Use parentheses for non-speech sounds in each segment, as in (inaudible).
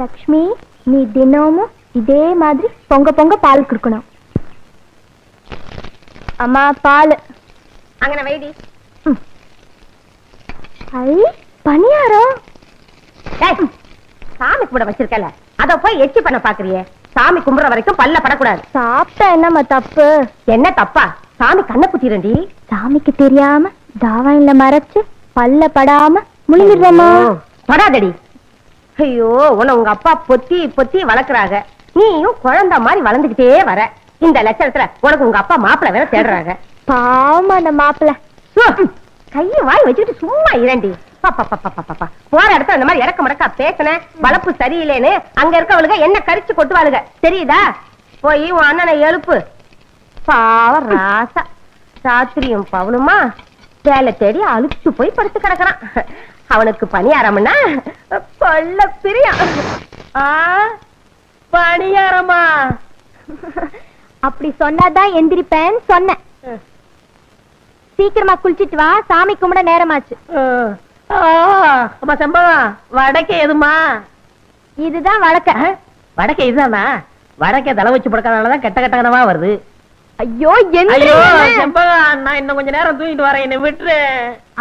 லக்ஷ்மி நீ தினமும் இதே மாதிரி பொங்க பொங்க பால் குடுக்கணும். அம்மா பால். அங்கன வைடி. ஐ பணியாரம். டேய், சாமி கும்பிட வச்சிருக்கல. அத போய் எச்சி பண்ண பாக்குறியே? சாமி கும்பிடுற வரைக்கும் பல்ல படக்கூடாது. சாப்பிட்டா என்னம்மா தப்பு? என்ன தப்பா? சாமி கண்ணை குத்திரண்டி சாமிக்கு தெரியாம தாவாயில மறைச்சு பல்ல படாம முழுங்கிடுறேம்மா. படாதடி. ஐயோ உன்னை உங்க அப்பா பொத்தி பொத்தி வளர்க்கறாங்க நீயும் குழந்தை மாதிரி வளர்ந்துகிட்டே வர. இந்த லட்சணத்துல உனக்கு உங்க அப்பா மாப்பிள்ளை வேற தேடுறாங்க பாவமா அந்த மாப்பிள்ள கையை வாய் வச்சுட்டு சும்மா இரண்டி. போற இடத்துல அந்த மாதிரி இறக்க மடக்கா பேசுன வளப்பு சரியில்லைன்னு அங்க இருக்கவளுக என்ன கரிச்சு கொட்டுவாளுக. தெரியுதா? போய் உன் அண்ணனை எழுப்பு. பாவம் ராசா. சாத்திரியும் பவுனுமா வேலை தேடி அழுச்சு போய் படுத்து கிடக்குறான். அவனுக்கு பணியாரம்னா கொல்ல பிரியம். பணியாரமா? அப்படி சொன்னாதான் எந்திரிப்பேன்னு சொன்னேன். சீக்கிரமா குளிச்சிட்டு வா சாமி கும்பிட நேரமாச்சு. செம்பகம் வடக்கே எதுமா? இதுதான் வழக்க. வடக்கே இதுதானா? வடக்கே தலை வச்சு படுக்கறதுனாலதான் கெட்ட கெட்ட கனவா வருது. ஐயோ ஐயோ செம்பகம் நான் இன்னும் கொஞ்ச நேரம் தூங்கிட்டு வரேன் என்ன விட்டுரு.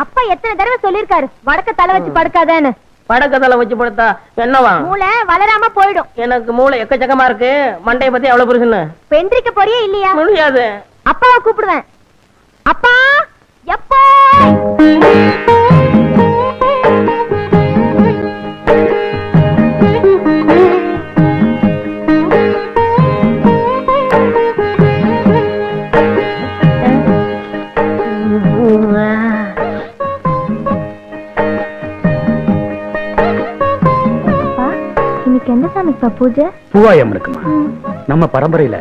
அப்பா எத்தனை தடவை சொல்லிருக்காரு வடக்க தலை வச்சு படுக்காதேன்னு. வடக்க தலை வச்சு படுத்தா என்னவா? மூளை வளராம போயிடும். எனக்கு மூளை எக்கச்சக்கமா இருக்கு. மண்டைய பத்தி எவ்வளவு புருஷன்னு இப்ப எந்திரிக்க போறியே இல்லையா? முடியாது. அப்பாவை கூப்பிடுவேன். அப்பா எப்போ? சாமிக்குப்பா பூஜை? பூவாயம் இருக்குமா? நம்ம பரம்பரையில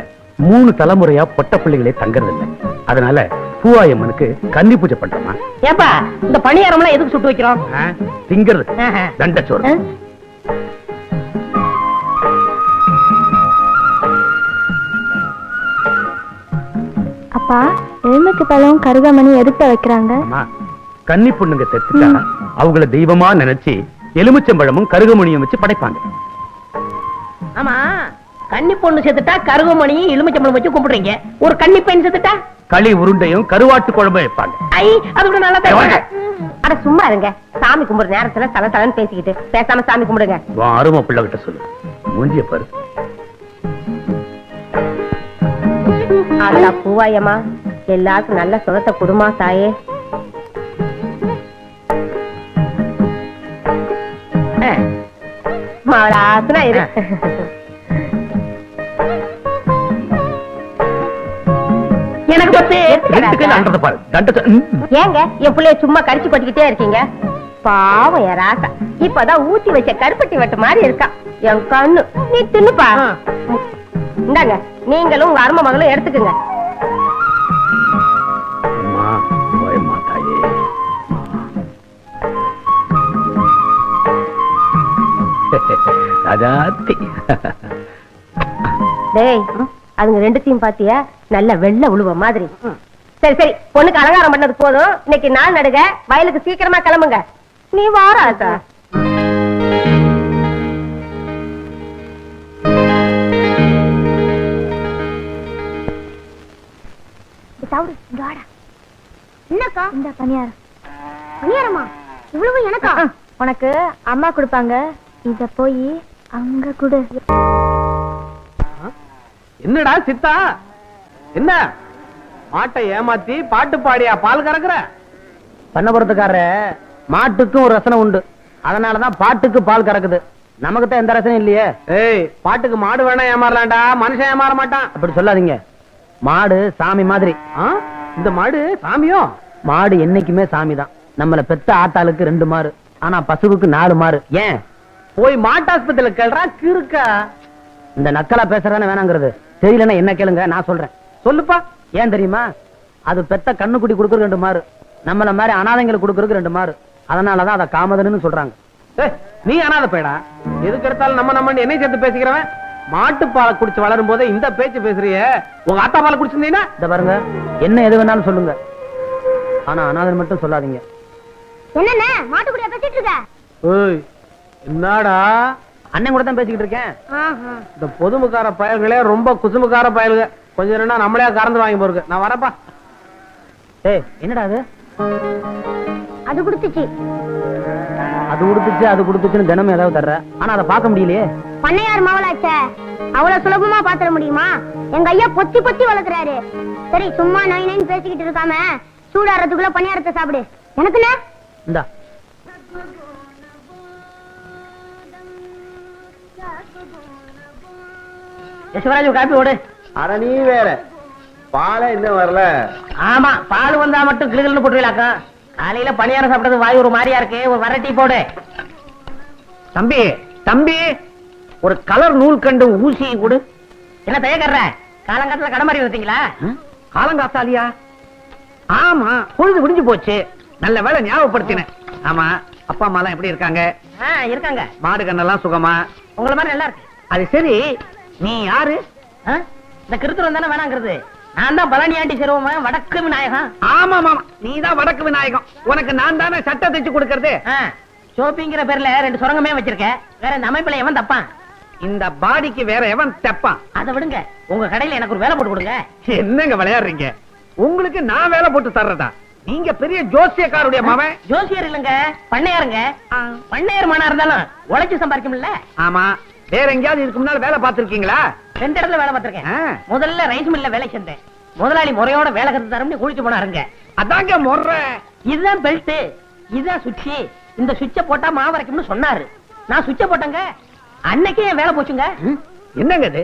மூணு தலைமுறையா பொட்ட பிள்ளைகளே தங்கறது இல்ல அதனால பூவாயம்மனுக்கு கன்னி பூஜை பண்றோமா? ஏப்பா இந்த பணியாரம்லாம் எதுக்கு சுட்டு வைக்கிறோம்? திங்கிறது. தண்டச்சோறு? அப்பா எலுமிச்சை பழம் கருகாமணி எதுக்கு வைக்கிறாங்க. அம்மா, கன்னி பொண்ணுங்க செத்துட்டா அவங்கள தெய்வமா நினைச்சு எலுமிச்சம்பழமும் கருகமணியும் வச்சு படைப்பாங்க. ஆமா. கன்னி பொண்ணு செத்துட்டா கருவமணியும் எலுமிச்சம்பழம் வச்சு கும்பிடுறீங்க. ஒரு கன்னி பையன் செத்துட்டா? களி உருண்டையும் கருவாட்டு குழம்பும் வைப்பாங்க. ஐ அது கூட நல்லா ஏய், வாங்க. அட சும்மா இருங்க. சாமி கும்பிடுற நேரத்துல தல தலன்னு பேசிக்கிட்டு பேசாம சாமி கும்பிடுங்க. உன் அருமை பிள்ளை கிட்ட சொல்லு. மூஞ்சிய பாரு. அதா பூவாயம்மா. எல்லாருக்கும் நல்ல சுகத்தை குடுமா தாயே. இரு. எனக்கு பத்து பாரு. ஏங்க என் பிள்ளைய சும்மா கரிச்சு கொட்டிக்கிட்டே இருக்கீங்க? பாவம் என் ராசா. இப்பதான் ஊத்தி வச்ச கருப்பட்டி வெட்டு மாதிரி இருக்கா. என் கண்ணு. நீ தின்னுப்பா. இந்தாங்க நீங்களும் உங்க அருமை மகளும் எடுத்துக்குங்க. ராஜாத்தி டேய் அதுங்க ரெண்டுத்தையும் பாத்தியா? நல்ல வெள்ள உழுவ மாதிரி. சரி சரி பொண்ணுக்கு அலங்காரம் பண்ணது போதும். இன்னைக்கு நாள் நடுக வயலுக்கு சீக்கிரமா கிளம்புங்க. நீ வாரா ஆத்தா தவிடு இங்க வாடா. என்னக்கா? இந்த பணியாரம். பணியாரமா? இவ்வளவு எனக்கா? உனக்கு அம்மா கொடுப்பாங்க. இத போய் அங்க கொடு. என்னடா சித்தா? என்ன? மாட்டை ஏமாத்தி பாட்டு பாடியா பால் கறக்குற? பண்ணபுரத்துக்காரர மாட்டுக்கும் ஒரு ரசனை உண்டு. அதனாலதான் பாட்டுக்கு பால் கறக்குது. நமக்கு தான் எந்த ரசனையும் இல்லையே. ஏய் பாட்டுக்கு மாடு வேணா ஏமாறலாம்டா. மனுஷன் ஏமாற மாட்டான். அப்படி சொல்லாதீங்க. மாடு சாமி மாதிரி? இந்த மாடு சாமியோ? மாடு என்னைக்குமே சாமி தான் நம்மள பெத்த ஆட்டாளுக்கு ரெண்டு மாறு. ஆனா பசுவுக்கு நாலு மாறு. ஏன்? போய் மாட்டாஸ்பத்திரியில கேள்றா கிறுக்கா. இந்த நக்கலா பேசுறதானே வேணாங்கிறது. தெரியலன்னா என்ன கேளுங்க நான் சொல்றேன். சொல்லுப்பா. ஏன் தெரியுமா? அது பெத்த கண்ணுக்குட்டி கொடுக்குற ரெண்டு மாறு. நம்மள மாதிரி அனாதைங்களுக்கு கொடுக்கறதுக்கு ரெண்டு மாறு. அதனாலதான் அதை காமதன்னு சொல்றாங்க. நீ அனாத பேடா எதுக்கு எடுத்தாலும் நம்ம நம்ம என்னை சேர்த்து பேசிக்கிறவன்? மாட்டு பாலை குடிச்சு வளரும் போதே இந்த பேச்சு பேசுறியே. உங்க ஆத்தா பாலை குடிச்சிருந்தீங்கன்னா இந்த பாருங்க என்ன எது வேணாலும் சொல்லுங்க. ஆனா அனாதன் மட்டும் சொல்லாதீங்க. என்னென்ன மாட்டுக்குடியா பேசிட்டு இருக்க? என்னடா? அண்ணன் கூட தான் பேசிக்கிட்டு இருக்கேன். ஆஹா. இந்த பொதுமுக்கார பயல்களே ரொம்ப குசுமுக்கார பயலுங்க கொஞ்சம் நேரம்னா நம்மளே கறந்து வாங்கி போருக்கு நான் வரப்பா. ஏய் என்னடா அது? அது கொடுத்துச்சு. அது கொடுத்துச்சு அது கொடுத்துச்சுன்னு தினமும் ஏதாவது தர்ற. ஆனா அதை பார்க்க முடியலையே. பண்ணையார் மாவளாச்சே. அவ்வளவு சுலபமா பாத்திர முடியுமா? எங்க ஐயா பொத்தி பொத்தி வளர்க்குறாரு சரி சும்மா நோய் நோயின்னு பேசிக்கிட்டு இருக்காம சூடாறதுக்குள்ள பணியாரத்தை சாப்பிடு. எனக்குண்ணே இந்தா. யசுவராஜ் காப்பி ஓடு. அட நீ வேற. பாலே இன்னும் வரல. ஆமா பால் வந்தா மட்டும் கிளுகிள்னு போட்டுவிலாக்கா காலையில பணியாரம் சாப்பிட்டது வாய் ஒரு மாதிரியா இருக்கு. ஒரு வர டீ போடு. தம்பி தம்பி ஒரு கலர் நூல் கண்டு ஊசி கொடு. என்ன தயக்கற காலங்காலத்துல கடை மாதிரி வந்தீங்களா காலங்காத்தாலியா? ஆமா பொழுது விடிஞ்சு போச்சு. நல்ல வேலை ஞாபகப்படுத்தினேன் ஆமா அப்பா அம்மா எல்லாம் எப்படி இருக்காங்க? இருக்காங்க. மாடு கண்ணெல்லாம் சுகமா? உங்கள மாதிரி நல்லா இருக்கு. அது சரி நீ யாரு? இந்த கிருத்துரம் தானே வேணாங்கிறது. நான் தான் பழனியாண்டி சிறுவமா வடக்கு விநாயகம் ஆமா ஆமா நீ தான் வடக்கு விநாயகம். உனக்கு நான் தானே சட்டை தைச்சு கொடுக்கறது? ஷோப்பிங்கிற பேர்ல ரெண்டு சுரங்கமே வச்சிருக்க. வேற இந்த அமைப்புல எவன் தப்பான்? இந்த பாடிக்கு வேற எவன் தப்பான்? அதை விடுங்க. உங்க கடையில எனக்கு ஒரு வேலை போட்டு கொடுங்க. என்னங்க விளையாடுறீங்க? உங்களுக்கு நான் வேலை போட்டு தர்றதா? நீங்க பெரிய ஜோசியக்காருடைய மவன்? ஜோசியர் இல்லங்க பண்ணையாருங்க. பண்ணையார் மனா இருந்தாலும் உழைச்சு சம்பாதிக்கும்ல. ஆமா. வேற எங்கேயாவது இதுக்கு முன்னால வேலை பார்த்திருக்கீங்களா? ரெண்டு இடத்துல வேலை பார்த்திருக்கேன். முதல்ல ரைஸ் மில்ல வேலை செஞ்சேன். முதலாளி முறையோட வேலை கத்து தரம்னு குளிச்சு போனாருங்க அதாங்க முறை. இதுதான் பெல்ட் இதுதான் சுவிட்ச் இந்த சுவிட்ச போட்டா மாவு வரைக்கும்னு சொன்னாரு. நான் சுவிட்ச போட்டேங்க. அன்னைக்கே என் வேலை போச்சுங்க. என்னங்க இது?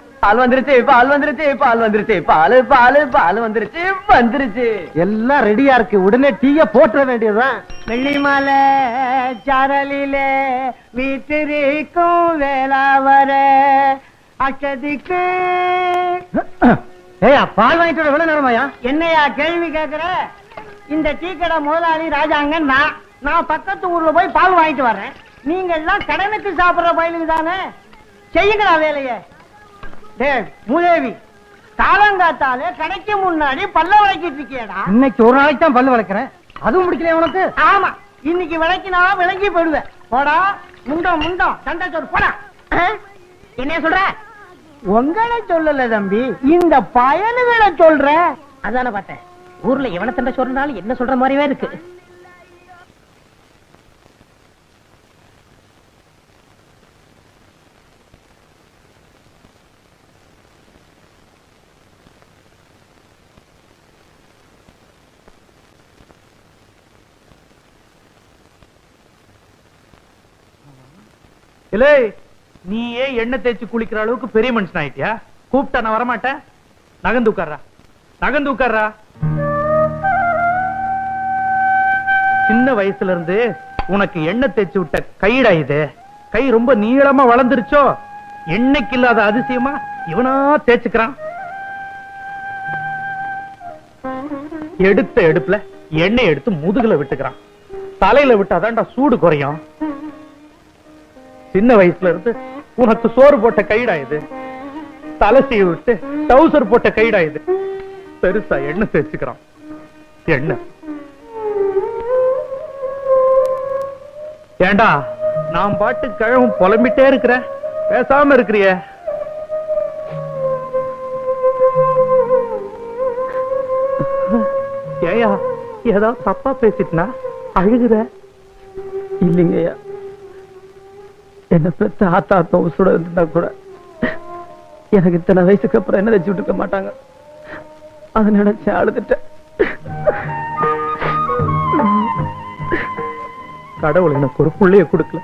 பால் வந்துருச்சு பால் வந்துருச்சு பால் வந்துருச்சு. பால் பால் பால் வந்துருச்சு வந்துருச்சு. எல்லாம் ரெடியா இருக்கு. உடனே டீய போட்டுற வேண்டியதுதான். வெள்ளிமலை சாரலிலே வீட்டிற்கும் வேளாவர அச்சதிக்கு ஏயா பால் வாங்கிட்டு வர நேரமாயா என்னையா கேள்வி கேக்குற? இந்த டீ கடை முதலாளி ராஜாங்க நான். நான் பக்கத்து ஊர்ல போய் பால் வாங்கிட்டு வர்றேன். நீங்க எல்லாம் கடனுக்கு சாப்பிடுற பயிலுக்கு தானே? செய்யுங்களா வேலைய. மூதேவி காலங்காத்தாலே கடைக்கு முன்னாடி பல்ல விளக்கிட்டு இருக்கியடா. இன்னைக்கு ஒரு நாளைக்கு தான் பல்லு வளர்க்கிறேன். அதுவும் முடிக்கல உனக்கு? ஆமா இன்னைக்கு விளக்கினா விளங்கி போயிடுவேன். போடா முண்டம் முண்டம் சண்டை சொல் போடா. என்ன சொல்ற? உங்களை சொல்லல தம்பி இந்த பயலுகளை சொல்ற. அதான பார்த்தேன். ஊர்ல எவன சண்டை சொல்றாலும் என்ன சொல்ற மாதிரியே இருக்கு. இல்லை நீயே எண்ணெய் தேய்ச்சி குளிக்கிற அளவுக்கு பெரிய மனுஷன் ஆயிட்டியா? கூப்பிட்டா நான் வரமாட்டேன். நகந்து உட்கார்றா. நகந்து உட்கார்றா. சின்ன வயசுல இருந்து உனக்கு எண்ணெய் தேய்ச்சி விட்ட கைடா இது. கை ரொம்ப நீளமா வளர்ந்துருச்சோ? எண்ணெய்க்கு இல்லாத அதிசயமா இவனா தேய்ச்சுக்கிறான். எடுத்த எடுப்புல எண்ணெய் எடுத்து முதுகுல விட்டுக்கிறான். தலையில விட்டாதான்டா சூடு குறையும். சின்ன வயசுல இருந்து உனக்கு சோறு போட்ட கைடா இது? தலை சீவி விட்டு டவுசர் போட்ட கைடா இது? பெருசா எண்ணெய் தேய்ச்சுக்கிறான். எண்ணெய். ஏண்டா நான் பாட்டு கிழவும் புலம்பிட்டே இருக்கிறேன் பேசாம இருக்கிறிய. ஏயா ஏதாவது தப்பா பேசிட்டுனா அழுகுற? இல்லைங்கய்யா. என்ன பெத்த ஆத்தா அப்பா உசுட இருந்தா கூட எனக்கு இத்தனை வயசுக்கு அப்புறம் என்ன வச்சு விட்டுக்க மாட்டாங்க? அதை நினைச்சு அழுதுட்டேன். கடவுள் எனக்கு ஒரு புள்ளைய கொடுக்கல.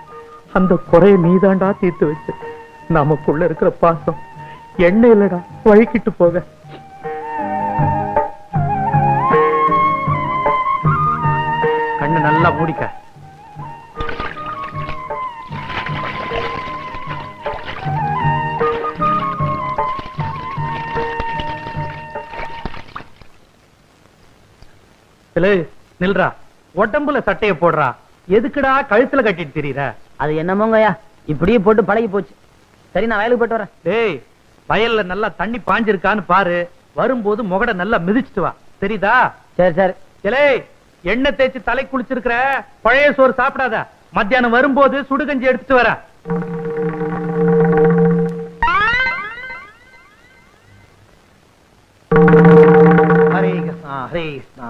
அந்த குறைய நீதாண்டா தீர்த்து வச்சு. நமக்குள்ள இருக்கிற பாசம். என்ன இல்லடா வழிக்கிட்டு போக. கண்ணு நல்லா மூடிக்க. இல்லை நில்றா. உடம்புல சட்டைய போடுறா. எதுக்குடா கழுத்துல கட்டிட்டு திரியற? அது என்னமோங்கய்யா இப்படியே போட்டு பழகி போச்சு. சரி நான் வயலுக்கு போயிட்டு வரேன். டேய் வயல்ல நல்லா தண்ணி பாஞ்சிருக்கான்னு பாரு. வரும்போது முகட நல்லா மிதிச்சிட்டு வா. தெரியுதா? சரி சரி. ஏலே எண்ணெய் தேய்ச்சி தலை குளிச்சிருக்கிற பழைய சோறு சாப்பிடாத. மத்தியானம் வரும்போது சுடுகஞ்சி எடுத்துட்டு வர. ஹரே கிருஷ்ணா ஹரே கிருஷ்ணா.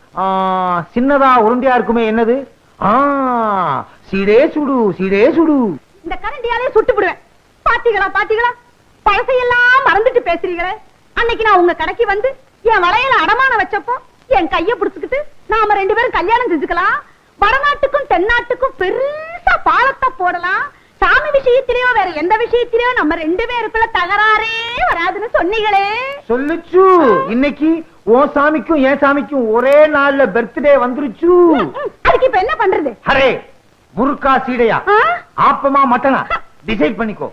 சின்னதா உருண்டையா இருக்குமே என்னது? ஆ சீடே சுடு சீடே சுடு. இந்த கரண்டியாலே சுட்டு விடுவேன் பாத்தீங்களா பாத்தீங்களா பழசையெல்லாம் மறந்துட்டு பேசுறீங்களே. அன்னைக்கு நான் உங்க கடைக்கு வந்து என் வளையல அடமானம் வச்சப்போ என் கைய புடிச்சுக்கிட்டு நாம ரெண்டு பேரும் கல்யாணம் செஞ்சுக்கலாம். வடநாட்டுக்கும் தென்னாட்டுக்கும் பெருசா பாலத்தை போடலாம். சாமி விஷயத்திலயோ வேற எந்த விஷயத்திலயோ நம்ம ரெண்டு பேருக்குள்ள தகராறே வராதுன்னு சொன்னீங்களே. சொல்லுச்சு. இன்னைக்கு உன் சாமிக்கும் என் சாமிக்கும் ஒரே நாள்ல பர்த்டே வந்துருச்சு. அதுக்கு இப்ப என்ன பண்றது? அரே முறுக்கா சீடையா? ஆப்பமா மட்டனா? டிசைட் பண்ணிக்கோ.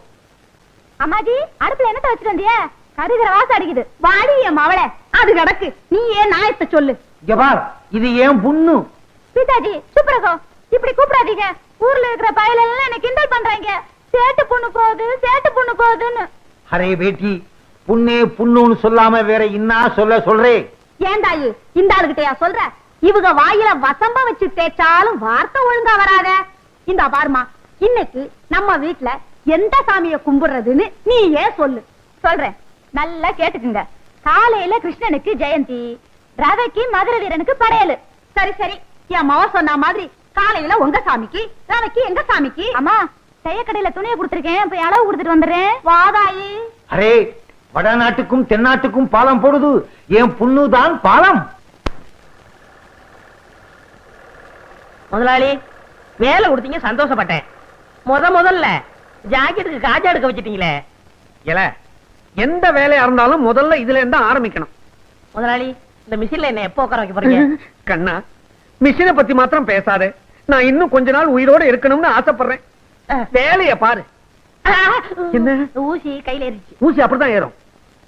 அம்மாஜி அடுப்புல என்னத்த வச்சுட்டு வந்திய? கருகிற வாசம் அடிக்குது. வாடி என் மவளை. அது கிடக்கு நீ ஏன் நாயத்தை சொல்லு. இங்க பார் இது ஏன் புண்ணு. சீதாஜி சுப்ரகோ இப்படி கூப்பிடாதீங்க. ஊர்ல இருக்கிற பயல எல்லாம் என்ன கிண்டல் பண்றாங்க. சேட்டு பொண்ணு போகுது சேட்டு பொண்ணு போகுதுன்னு. அரே பேட்டி. புண்ணே புண்ணுன்னு சொல்லாம வேற இன்னா சொல்ல சொல்றே? ஏன் தாயி இந்த ஆளுகிட்டயா சொல்ற? இவங்க வாயில வசம்ப வச்சு தேய்ச்சாலும் வார்த்தை ஒழுங்கா வராத. இந்த பாருமா இன்னைக்கு நம்ம வீட்ல எந்த சாமிய கும்பிடுறதுன்னு நீ ஏன் சொல்லு. சொல்றேன். நல்லா கேட்டுக்குங்க. காலையில கிருஷ்ணனுக்கு ஜெயந்தி ரவைக்கு மதுரை வீரனுக்கு படையலு. சரி சரி. என் மவ சொன்ன மாதிரி காலையில உங்க சாமிக்கு ரவைக்கு எங்க சாமிக்கு? அம்மா செய்யக்கடையில துணியை கொடுத்துருக்கேன். போய் அளவு கொடுத்துட்டு வந்துடுறேன். வாதாயி அரே வடநாட்டுக்கும் தென்னாட்டுக்கும் பாலம் போடுது. என் புண்ணு தான் பாலம். முதலாளி வேலை கொடுத்தீங்க சந்தோஷப்பட்டேன். முத முதல்ல ஜாக்கெட்டுக்கு காஜா எடுக்க வச்சிட்டீங்களே. இல்ல எந்த வேலையா இருந்தாலும் முதல்ல இதுல இருந்து ஆரம்பிக்கணும். முதலாளி இந்த மிஷின்ல என்ன எப்போ உட்கார வைக்க போறீங்க? (laughs) கண்ணா மிஷினை பத்தி மாத்திரம் பேசாதே. நான் இன்னும் கொஞ்ச நாள் உயிரோட இருக்கணும்னு ஆசைப்படுறேன். வேலைய பாரு. என்ன? ஊசி கையில ஏறிச்சு ஊசி அப்படிதான் ஏறும்.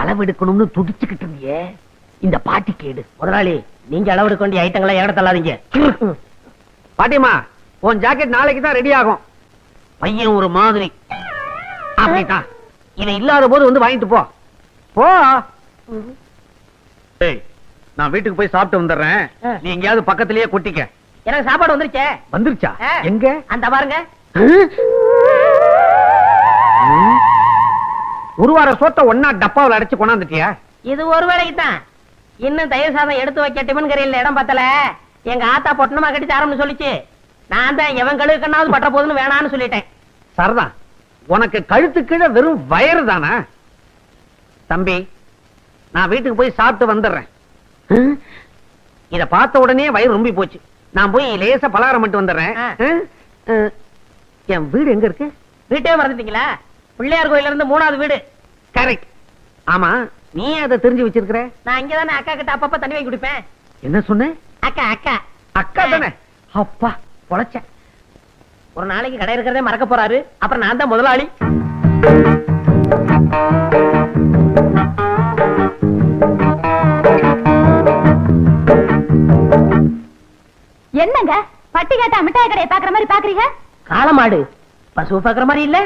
அளவு எடுக்கணும்னு துடிச்சுக்கிட்டு இருந்தியே. இந்த பாட்டி கேடு. முதலாளி நீங்க அளவெடுக்க வேண்டிய ஐட்டங்களை ஏட தள்ளாதீங்க. பாட்டிமா உன் ஜாக்கெட் நாளைக்கு தான் ரெடி ஆகும். பையன் ஒரு மாதிரி. அப்படிதான் இவன் இல்லாத போது வந்து வாங்கிட்டு போ. போ. ஏய் நான் வீட்டுக்கு போய் சாப்பிட்டு வந்துடுறேன். நீ எங்கேயாவது பக்கத்திலேயே கொட்டிக்க. எனக்கு சாப்பாடு வந்துருச்சே. வந்துருச்சா. எங்க? அந்த பாருங்க. ஒரு வார சோத்த ஒன்னா டப்பாவில் அடைச்சு கொண்டாந்துட்டியா? இது ஒரு வேலைக்கு தான் இன்னும் தயிர் சாதம் எடுத்து வைக்க டிபன் கரையில் இடம் பத்தல. எங்க ஆத்தா பொட்டணமா கட்டி தரம்னு சொல்லிச்சு. நான் தான் எவன் கழுவுக்கண்ணாவது பட்ட போதுன்னு வேணான்னு சொல்லிட்டேன். சரதான் உனக்கு கழுத்து கீழே வெறும் வயறு தானா? தம்பி நான் வீட்டுக்கு போய் சாப்பிட்டு வந்துடுறேன்? இத பார்த்த உடனே வயிறு ரொம்பி போச்சு. நான் போய் லேசா பலகாரம் மட்டும் வந்துடுறேன். என் வீடு எங்க இருக்கு? வீட்டே மறந்துட்டீங்களா? பிள்ளையார் கோயில்ல இருந்து மூணாவது வீடு. கரெக்ட் ஆமா நீ அதை தெரிஞ்சு வச்சிருக்கிற? நான் இங்க தானே அக்கா கிட்ட அப்பப்ப தண்ணி வாங்கி குடிப்பேன். என்ன சொன்ன? அக்கா அக்கா. அக்கா தானே? அப்பா பொழைச்ச ஒரு நாளைக்கு கடை இருக்கிறதே மறக்க போறாரு. அப்புறம் நான் தான் முதலாளி. என்னங்க? பட்டி கேட்டா மிட்டாய் கடையை பாக்குற மாதிரி பாக்குறீங்க காளமாடு பசு பாக்குற மாதிரி இல்ல?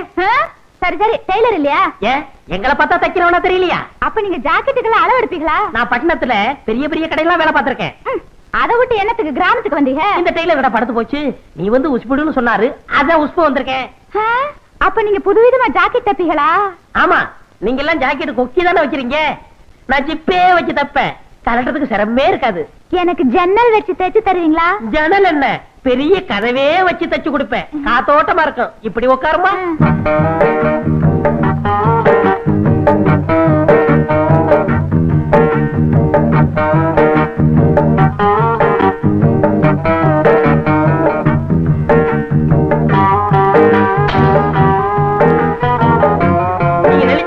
சரி சரி டெய்லர் இல்லையா? ஏன்? எங்களை பார்த்தா தைக்கிறவனா தெரியலையா? அப்ப நீங்க ஜாக்கெட்டுக்கெல்லாம் அளவு எடுப்பீங்களா? நான் பட்டணத்துல பெரிய பெரிய கடையெல்லாம் வேலை பார்த்திருக்கேன். அதை விட்டு என்னத்துக்கு கிராமத்துக்கு வந்தீங்க? இந்த டெய்லர் கடை படுத்து போச்சு. நீ வந்து உஸ்புடுன்னு சொன்னாரு. அதான் உஸ்பு வந்திருக்கேன்? அப்ப நீங்க புதுவிதமா ஜாக்கெட் தப்பீங்களா? ஆமா நீங்க எல்லாம் ஜாக்கெட் கொக்கி தானே வச்சிருங்க நான் ஜிப்பே வச்சு தப்பேன். கலட்டுறதுக்கு சிரமமே இருக்காது. எனக்கு ஜன்னல் வச்சு தைச்சு தருவீங்களா? ஜன்னல் என்ன? பெரிய கதவே வச்சு தச்சு கொடுப்பேன். காத்தோட்டமா இருக்கும் இப்படி உட்காருமா?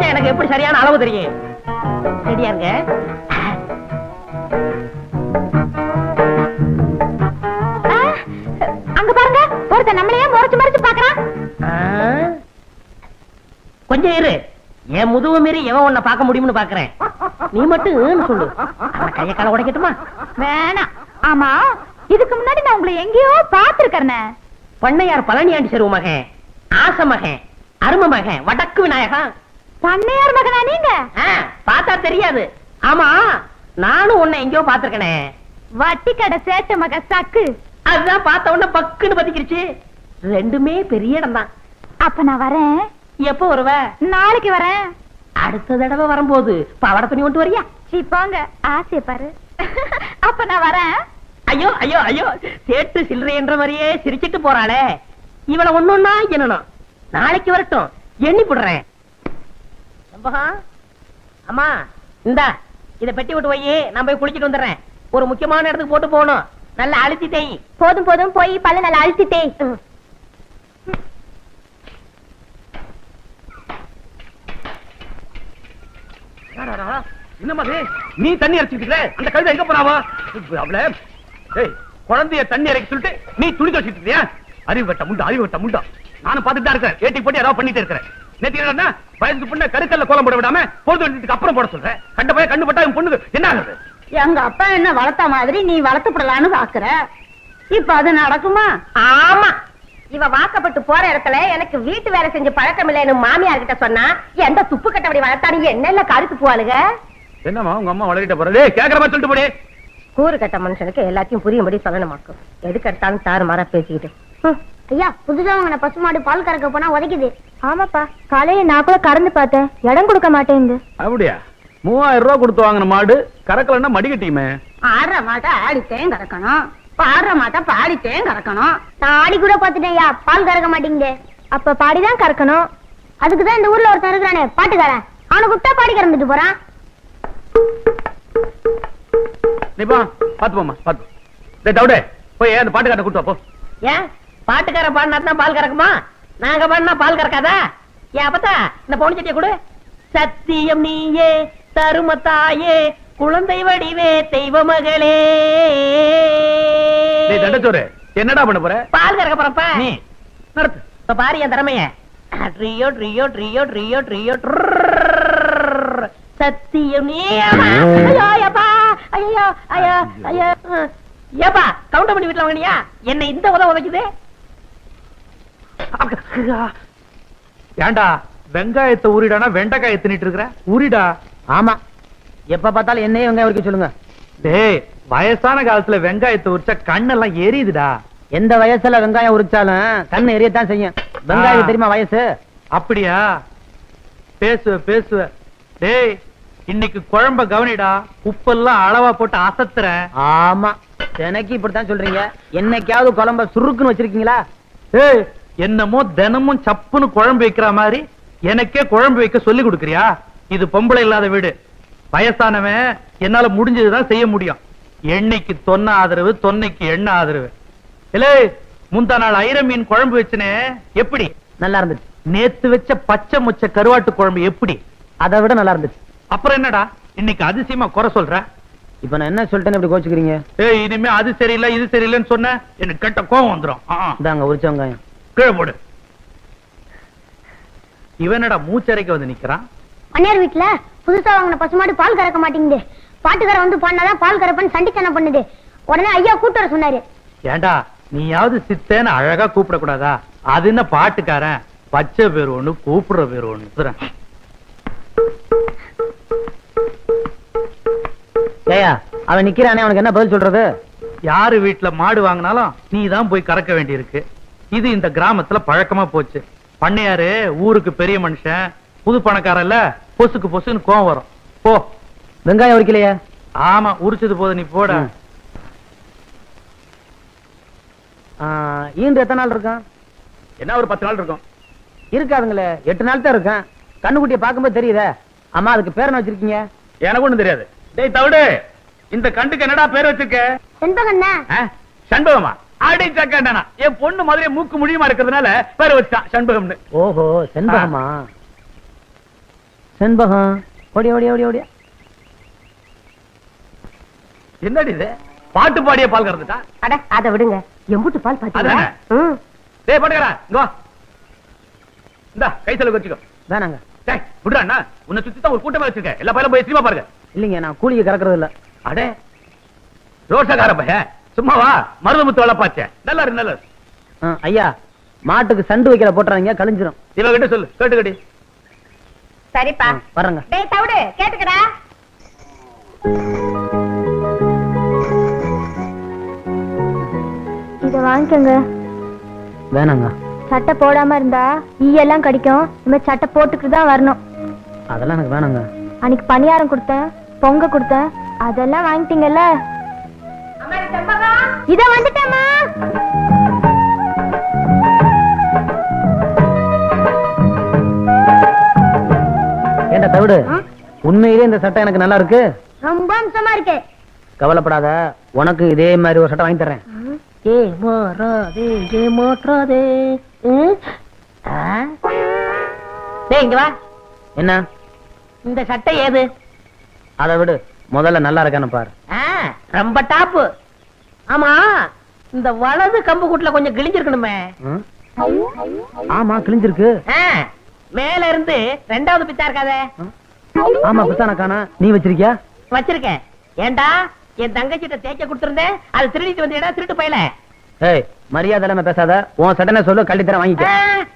எனக்கு எப்படி சரியான அளவு தெரியும்? ரெடியா இருங்க. ஒருத்தன் நம்மளையே முறைச்சு முறைச்சு பாக்குறான்? கொஞ்சம் இரு. என் முதுகு மீறி எவன் உன்னை பார்க்க முடியும்னு பாக்குறேன் நீ மட்டும் சொல்லு. கைய கால உடைக்கட்டுமா? வேணாம் ஆமா இதுக்கு முன்னாடி நான் உங்களை எங்கேயோ பாத்துருக்கேன் பண்ணையார் பழனியாண்டி செருவு மகன் ஆச மகன் அரும மகன் வடக்கு விநாயகன். பண்ணையார் மகனா நீங்க? பார்த்தா தெரியாது. ஆமா நானும் உன்னை எங்கேயோ பாத்திருக்கனே வட்டி கடை சேட்டு மக சக்கு. அதுதான் பார்த்த உடனே பக்குன்னு பத்திக்கிருச்சு ரெண்டுமே பெரிய இடம் தான் அப்ப நான் வரேன். எப்போ வருவ? நாளைக்கு வரேன். அடுத்த தடவை வரும்போது பவட துணி கொண்டு வரியா? சீ போங்க. ஆசைய பாரு. (laughs) அப்ப நான் வரேன். ஐயோ ஐயோ ஐயோ. சேட்டு சில்லறை என்ற மாதிரியே சிரிச்சிட்டு போறாளே. இவள ஒன்னொன்னா என்னணும் நாளைக்கு வரட்டும். எண்ணி போடுறேன். அம்மா இந்தா. இத பெட்டி விட்டு போய் நான் போய் குளிச்சிட்டு வந்துடுறேன். ஒரு முக்கியமான இடத்துக்கு போட்டு போகணும். நல்லா அழுத்திட்டேன். போதும் போதும். போய் பல்ல நல்லா அழுத்திட்டேன். என்னம்மா நீ தண்ணி அரைச்சிட்டு அந்த கழுதை எங்க போனாவா அவள குழந்தைய தண்ணி அரைக்க சொல்லிட்டு நீ துணி துவச்சிட்டு இருக்கியா? அறிவு கட்ட முண்டா அறிவு கட்ட முண்டா. நானும் பார்த்துட்டு தான் இருக்கேன். ஏட்டி போட்டு ஏதாவது பண்ணிட்டு இருக்கிறேன். நேற்று என்ன வயசுக்கு பொண்ணு கருக்கல்ல கோலம் போட விடாம பொழுது வந்ததுக்கு அப்புறம் போட சொல்றேன். கண்ட பையன் கண்ணு பட்டா பொண்ணுக்கு என்ன ஆகுது? எங்க அப்பா என்ன வளர்த்த மாதிரி நீ வளர்த்துப்படலான்னு பாக்குற? இப்ப அது நடக்குமா? ஆமா. இவ வாக்கப்பட்டு போற இடத்துல எனக்கு வீட்டு வேலை செஞ்சு பழக்கம் இல்லைன்னு மாமியார் கிட்ட சொன்னா எந்த துப்பு கட்டபடி வளர்த்தானு என்னென்ன கருத்து போவாளுங்க என்னம்மா உங்க அம்மா வளரிட்ட போறது? கேக்குற மாதிரி சொல்லிட்டு போடி. கூறு கட்ட மனுஷனுக்கு எல்லாத்தையும் புரியும்படி சொல்லணுமாக்கும் எதுக்கு எடுத்தாலும் தாறு மாறா பேசிக்கிட்டு ஐயா புதுசா வாங்கின பசுமாடு பால் கறக்க போனா உதைக்குது. ஆமாப்பா. காலையில நான் கூட கறந்து பார்த்தேன். இடம் கொடுக்க மாட்டேங்குது. அப்படியா? மூவாயிரம் ரூபாய் கொடுத்து வாங்கின மாடு கறக்கலன்னா மடிக்கட்டியுமே. ஆடுற மாட்டை ஆடித்தேன் கறக்கணும். பாடுற மாட்டை பாடித்தேன் கறக்கணும். நான் ஆடி கூட பாத்துட்டேன் ஐயா. பால் கறக்க மாட்டேங்குது அப்ப பாடிதான் கறக்கணும். அதுக்கு தான் இந்த ஊர்ல ஒருத்தன் இருக்கிறானே. பாட்டுக்காரன். அவனை கூப்பிட்டா பாடி கறந்துட்டு போறான். நீப்பா பாத்து போமா பாத்து போய் அந்த பாட்டுக்காரனை கூட்டு போ. ஏன்? பாட்டுக்கார பாடினா தான் பால் கறக்குமா? நாங்க பாடினா பால் கறக்காதா? ஏன் அப்பத்தா இந்த பவுன் சட்டியை கொடு. சத்தியம் நீயே தருமத்தாயே குழந்தை வடிவே தெய்வ மகளே என்னடா பண்ண போற? பால் கறக்க போறப்ப. நீ நடத்து. இப்ப பாரு என் திறமைய. ட்ரியோ ட்ரியோ ட்ரியோ ட்ரியோ ட்ரியோ. சத்தியம். நீ ஐயோ ஐயோ ஐயோ ஏப்பா கவுண்டர் பண்ணி வீட்டுல வாங்கினியா? என்ன இந்த உதவ உதைக்குது ஏன்டா வெங்காயத்தை ஊறிடானா வெண்டைக்காயை தின்னுட்டு இருக்கிற? ஊறிடா. ஆமா. எப்ப பார்த்தாலும் என்னையே வெங்காயம் உரிக்க சொல்லுங்க. டேய் வயசான காலத்துல வெங்காயத்தை உரிச்சா கண்ணெல்லாம் எரியுதுடா. எந்த வயசுல வெங்காயம் உரிச்சாலும் கண்ணு எரியத்தான் செய்யும். வெங்காயம். தெரியுமா வயசு? அப்படியா? பேசுவ பேசுவ. டேய் இன்னைக்கு குழம்ப கவனிடா. உப்பெல்லாம் அளவா போட்டு அசத்துற. ஆமா. எனக்கு இப்படித்தான் சொல்றீங்க. என்னைக்காவது குழம்ப சுருக்குன்னு வச்சிருக்கீங்களா? ஏய் என்னமோ தினமும் சப்புன்னு குழம்பு வைக்கிற மாதிரி எனக்கே குழம்பு வைக்க சொல்லி கொடுக்கறியா? இது பொம்பளை இல்லாத வீடு. வயசானவன் என்னால முடிஞ்சதுதான் செய்ய முடியும். எண்ணெய்க்கு தொன்ன ஆதரவு தொன்னைக்கு எண்ணெய் ஆதரவு. இல்லே முந்தா நாள் ஐர மீன் குழம்பு வச்சனே எப்படி? நல்லா இருந்துச்சு. நேத்து வச்ச பச்சை முச்ச கருவாட்டு குழம்பு எப்படி? அதை விட நல்லா இருந்துச்சு. அப்புறம் என்னடா? இன்னைக்கு அதிசயமா குறை சொல்ற? இப்ப நான் என்ன சொல்லிட்டேன்னு இப்படி கோச்சுக்கிறீங்க? ஏய் இனிமே அது சரியில்லை இது சரியில்லைன்னு சொன்ன எனக்கு கெட்ட கோவம் ஆ. இந்தாங்க உரிச்ச வெங்காயம். கீழே போடு. இவனடா மூச்சரைக்க வந்து நிக்கிறான்? பண்ணையார் வீட்டுல புதுசா வாங்கின பசுமாடு பால் கறக்க மாட்டேங்குது. பாட்டுக்கார வந்து பண்ணாதான் பால் கறப்பன்னு சண்டித்தனம் பண்ணுது. உடனே ஐயா கூட்டு வர சொன்னாரு. ஏண்டா நீயாவது சித்தேன்னு அழகா கூப்பிட கூடாதா அது என்ன பாட்டுக்காரன்? பச்சை பேர் ஒண்ணு கூப்பிடுற பேர் ஒண்ணு. ஏயா அவன் நிக்கிறானே அவனுக்கு என்ன பதில் சொல்றது? யாரு வீட்டுல மாடு வாங்கினாலும் நீ தான் போய் கறக்க வேண்டியிருக்கு. இது இந்த கிராமத்துல பழக்கமா போச்சு. பண்ணையாரு ஊருக்கு பெரிய மனுஷன் புது பணக்காரன் இல்ல பொசுக்கு பொசுக்குன்னு கோவம் வரும். போ. வெங்காயம் உரிக்கலையா? ஆமா உரிச்சது போது நீ போட. ஈன்று எத்தனை நாள் இருக்கான் என்ன ஒரு பத்து நாள் இருக்கும். இருக்காதுங்களே எட்டு நாள் தான் இருக்கேன் கண்ணுக்குட்டியை பார்க்கும்போது தெரியுதே? அம்மா அதுக்கு பேர் என்ன வச்சிருக்கீங்க? எனக்கு ஒண்ணும் தெரியாது. டேய் தவிடு இந்த கண்டுக்கு என்னடா பேர் வச்சிருக்க? செண்பகண்ணா? சண்பகமா? அடி சக்கண்டனா என் பொண்ணு மாதிரியே மூக்கு முடியுமா இருக்கிறதுனால பேர் வச்சுட்டான் சண்பகம்னு. ஓஹோ செண்பகமா? செண்பகம். ஓடி ஓடி ஓடி ஓடி. என்னடி இது? பாட்டு பாடிய பால் கறந்துட்டா? அட அதை விடுங்க. எம்புட்டு பால் பாத்தீங்களா. ம். டேய் பாட்டுக்கறா இங்க வா. இந்தா கை செலவு வச்சுக்கோ. வேணாங்க. டேய் விடுறா அண்ணா. உன்னை சுத்தி தான் ஒரு கூட்டமா வச்சிருக்கேன். எல்லா பையலும் போய் சினிமா பாருங்க. இல்லைங்க நான் கூலிக்கு கறக்குறது இல்ல. அடே ரோஷக்கார பையன். சும்மா வா. மருதமுத்து வேலை பாச்சேன் நல்லா இருக்கு நல்லா ஐயா மாட்டுக்கு சண்டு வைக்கிற போட்டுறாங்க கழிஞ்சிரும். இவகிட்ட சொல்லு. கேட்டுக்கடி. சரிப்பா. ஆ, வர்றேங்க. டேய் தவிடு கேட்டுக்கடா. இத வாங்கிக்கோங்க. வேணாங்க. சட்டை போடாம இருந்தா ஈயெல்லாம் கடிக்கும். இந்த சட்டை போட்டுக்கிட்டு தான் வரணும். அதெல்லாம் எனக்கு வேணாங்க. அன்னைக்கு பணியாரம் கொடுத்தேன் பொங்க கொடுத்தேன். அதெல்லாம் வாங்கிட்டீங்கல்ல? இத வந்துட்டேம்மா. ஏண்டா தவிடு? உண்மையிலே இந்த சட்டை எனக்கு நல்லா இருக்கு. ரொம்ப அம்சமா இருக்கு. கவலைப்படாத உனக்கு இதே மாதிரி ஒரு சட்டை வாங்கி தர்றேன். ஏ மாறாதே ஏ மாற்றாதே ம்? ஆ? டேய் இங்க வா. என்ன? இந்த சட்டை ஏது? அதை விடு. முதல்ல நல்லா இருக்கான்னு பாரு. ரொம்ப டாப்பு. ஆமா இந்த வலது கம்பு கூட்டுல கொஞ்சம் கிழிஞ்சிருக்கணுமே? ஆமா கிழிஞ்சிருக்கு. மேல இருந்து ரெண்டாவது பிச்சா இருக்காதே. ஆமா பித்தான காணா நீ வச்சிருக்கியா? வச்சிருக்கேன். ஏண்டா? என் தங்கச்சிட்ட தேய்க்க கொடுத்திருந்தேன். அது திருடிட்டு வந்தியடா திருட்டு போயல. ஏய் மரியாதை இல்லாம பேசாத. உன் சட்டனை சொல்லு கள்ளி தர வாங்கிக்க.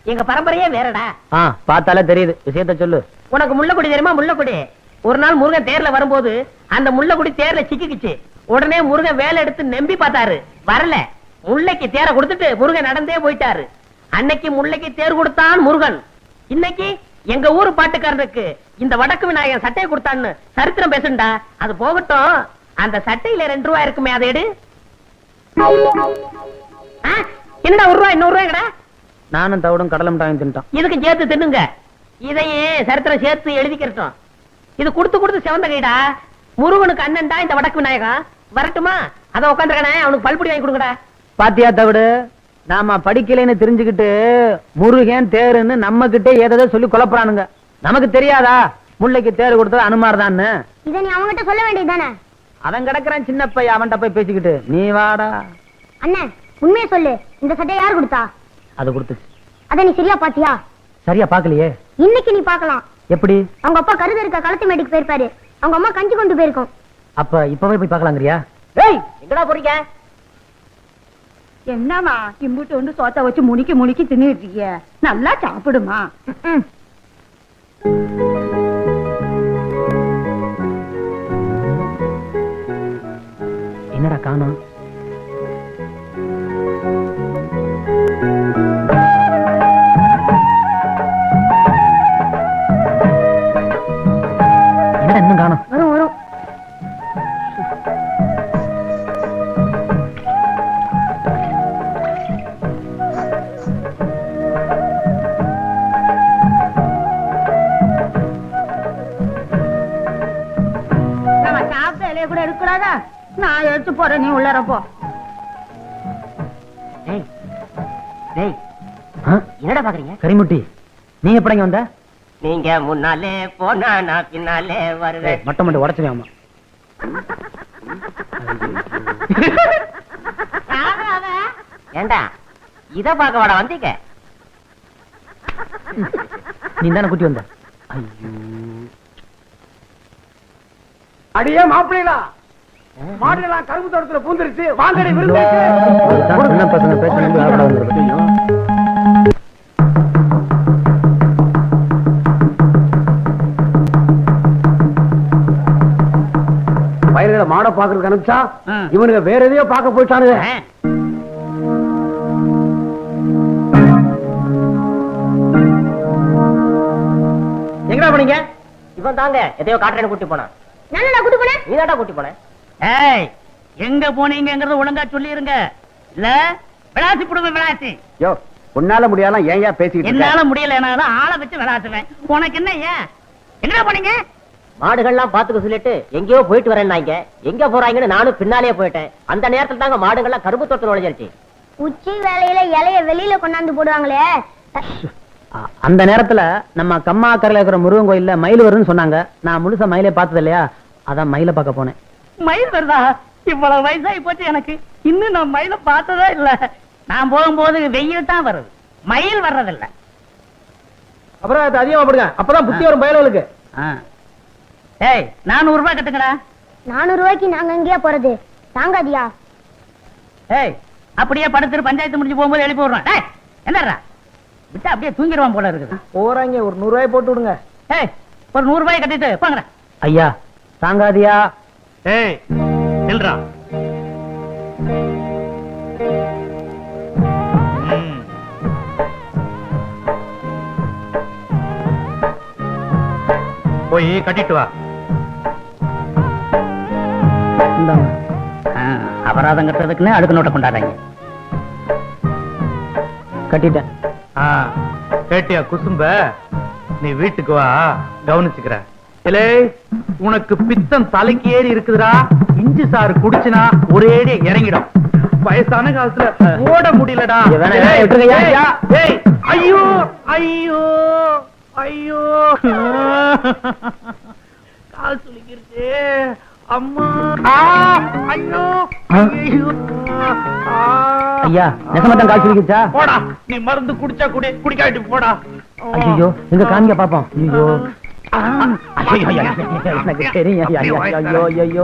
எங்க பரம்பரையே வேறடா. ஆ பார்த்தாலே தெரியுது. விஷயத்த சொல்லு. உனக்கு முள்ளக்குடி தெரியுமா? முள்ளக்குடி. ஒரு நாள் முருகன் தேர்ல வரும்போது அந்த முள்ளக்குடி தேர்ல சிக்கிக்குச்சு. உடனே முருகன் வேலை எடுத்து நம்பி பார்த்தாரு. வரல. முல்லைக்கு தேர கொடுத்துட்டு முருகன் நடந்தே போயிட்டாரு. அன்னைக்கு முல்லைக்கு தேர் கொடுத்தான் முருகன். இன்னைக்கு எங்க ஊரு பாட்டுக்காரனுக்கு இந்த வடக்கு விநாயகன் சட்டையை கொடுத்தான்னு சரித்திரம் பேசுண்டா. அது போகட்டும். அந்த சட்டையில ரெண்டு ரூபாய் இருக்குமே அதை எடு. என்னடா ஒரு ரூபாய் இன்னொரு ரூபாய்டா நானும் தவிடும் கடலை மிட்டாய் தின்ட்டான் இதுக்கு சேர்த்து தின்னுங்க. இதையே சரித்திரம் சேர்த்து எழுதிக்கிறட்டும். இது கொடுத்து கொடுத்து செவந்த கைடா. முருகனுக்கு அண்ணன்டா இந்த வடக்கு விநாயகம் வரட்டுமா? அத உட்காந்துருக்கானே அவனுக்கு பல்புடி வாங்கி கொடுங்கடா. பாத்தியா தவிடு? நாம படிக்கலைன்னு தெரிஞ்சுக்கிட்டு முருகன் தேருன்னு நம்ம கிட்டே ஏதோ சொல்லி குழப்பறானுங்க. நமக்கு தெரியாதா? முல்லைக்கு தேர் கொடுத்தது அனுமார்தான்னு. இத நீ அவங்ககிட்ட சொல்ல வேண்டியதுதானே? அவன் கிடக்குறான் சின்ன பையன் அவன்கிட்ட போய் பேசிக்கிட்டு நீ வாடா. அண்ணன் உண்மையை சொல்லு. இந்த சட்டையை யார் கொடுத்தா? அது கொடுத்துச்சு. அத நீ சரியா பாத்தியா சரியா பாக்கலையே இன்னைக்கு நீ பார்க்கலாம். எப்படி? அவங்க அப்பா கருது இருக்க களத்து மேட்டுக்கு போயிருப்பாரு. அவங்க அம்மா கஞ்சி கொண்டு போயிருக்கோம். அப்ப இப்பவே போய் பார்க்கலாங்கிறியா? ஏய் எங்கடா போறீங்க? என்னம்மா இம்புட்டு ஒன்று சோத்த வச்சு முனிக்கி முனிக்கி தின்னுட்டு இருக்கிய நல்லா சாப்பிடுமா? என்னடா காணும்? எப்படிங்க வந்த? நீங்க முன்னாலே போனா நான் பின்னாலே வருவேன். மொட்டை மட்டும் உடச்சுவே ஆமா ஏண்டா? இத பாக்க வாடா வந்தீங்க. நீ தானே கூட்டி வந்த? அடியே மாப்பிள்ளைகளா மாடுகளா கரும்பு தோட்டத்துல பூந்துருச்சு. வாங்கடி விருந்து. பசங்க பேச மாட பாக்குறதுக்கு அனுப்பிச்சா ஆ. இவனுங்க வேற எதையோ பார்க்க போயிட்டானுங்க. எங்கடா போனீங்க? இவன் தாங்க எதையோ காட்டுறேன்னு கூட்டி போனான். நான் கூட்டு போனேன் நீ தாண்டா கூட்டி போனேன் ஏய் எங்க போனீங்கங்கறத ஒழுங்கா சொல்லிருங்க. இல்ல விளாசி புடுங்க விளாசி. யோ உன்னால முடியாலாம் ஏன் பேசிக்கிட்டு என்னால முடியலனாலும் ஆளை வச்சு விளாசுவேன். உனக்கு என்ன ஏன்? எங்க போனீங்க? மாடுகள்லாம் பாத்துக்க சொல்லிட்டு எங்கேயோ போயிட்டு வரேன்னாங்க. எங்க போறாங்கன்னு நானும் பின்னாலே போயிட்டேன். அந்த நேரத்துல தாங்க மாடுகள்லாம் கரும்பு தோட்டம் நுழைஞ்சிருச்சு. உச்சி வேலையில இலைய வெளியில கொண்டாந்து போடுவாங்களே. அந்த நேரத்துல நம்ம கம்மாக்கரையில இருக்கிற முருகன் கோயில்ல மயில் வரும்னு சொன்னாங்க. நான் முழுசா மயிலை பார்த்தது இல்லையா? அதான் மயிலை பார்க்க போனேன். மயில் வருதா? இவ்வளவு வயசாகி போச்சு எனக்கு. இன்னும் நான் மயில பார்த்ததே இல்ல. நான் போகும்போது வெயில் தான் வருது. மயில் வர்றதில்ல. அப்புறம் அது அதிகமா போடுங்க. அப்பதான் புத்தி வரும் பயலுக்கு ஆ. ஏய் நானூறு ரூபாய் கட்டுங்கடா. நானூறு ரூபாய்க்கு நாங்க எங்கேயா போறது? தாங்காதியா? ஏய் அப்படியே படுத்துட்டு பஞ்சாயத்து முடிஞ்சு போகும்போது எழுப்பி விடுறேன் டேய் என்னடா? விட்டா அப்படியே தூங்கிடுவான் போல இருக்குது. போறாங்க ஒரு நூறு ரூபாய் போட்டு விடுங்க. ஏய் ஒரு நூறு ரூபாய் கட்டிட்டு போங்கடா. ஐயா தாங்காதியா? ஏய் நில்றா. ம். போய் கட்டிட்டு வா. ஆ, அபராதம் கட்டுறதுக்குன்னு அடுக்கு நோட்டை கொண்டாடுறாங்க. கட்டிட்டேன். கேட்டியா குசும்ப? நீ வீட்டுக்கு வா கவனிச்சுக்கிற. இலே உனக்கு பித்தம் தலைக்கு ஏறி இருக்குதுடா. இஞ்சி சாறு குடிச்சுனா ஒரேடியா இறங்கிடும். வயசான காலத்துல ஓட முடியலடா. ஐயா, ஐயா. ஐயோ. (laughs) கால் சுளிக்கிருச்சு. அம்மா ஐயோ ஐயோ ஆ. ஐயா நெசமத்தான் கால் சுருக்கிச்சா போடா நீ மருந்து குடிச்சா குடி குடிக்காட்டி போடா ஐயோ எங்க காமிக்க பாப்போம் ஐயோ ஐயோ, ஐயோ, ஐயோ,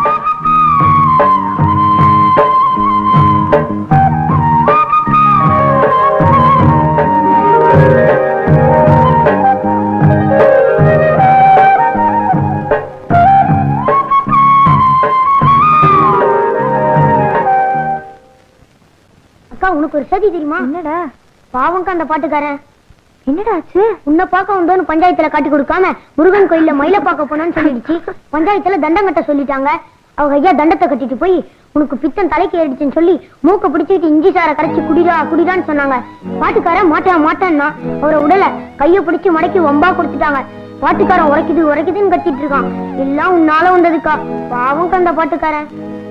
தெரியுமா? என்னடா? பாவம்க்கா அந்த பாட்டுக்காரன். என்னடா ஆச்சு? உன்னை பார்க்க வந்தோன்னு பஞ்சாயத்துல காட்டி கொடுக்காம முருகன் கோயில்ல மயில பார்க்க போனான்னு சொல்லிடுச்சு. பஞ்சாயத்துல தண்டம் கட்ட சொல்லிட்டாங்க. அவங்க ஐயா தண்டத்தை கட்டிட்டு போய் உனக்கு பித்தம் தலைக்கு ஏறிடுச்சுன்னு சொல்லி மூக்க பிடிச்சிட்டு இஞ்சி சாரை கரைச்சு குடிடா குடிடான்னு சொன்னாங்க. பாட்டுக்காரன் மாட்டான் மாட்டான்னா அவரை உடல கைய பிடிச்சி மடக்கி வம்பா கொடுத்துட்டாங்க. பாட்டுக்காரன் உரைக்குது உரைக்குதுன்னு கத்திட்டு இருக்கான். எல்லாம் உன்னால வந்ததுக்கா. பாவம் கந்த பாட்டுக்காரன்.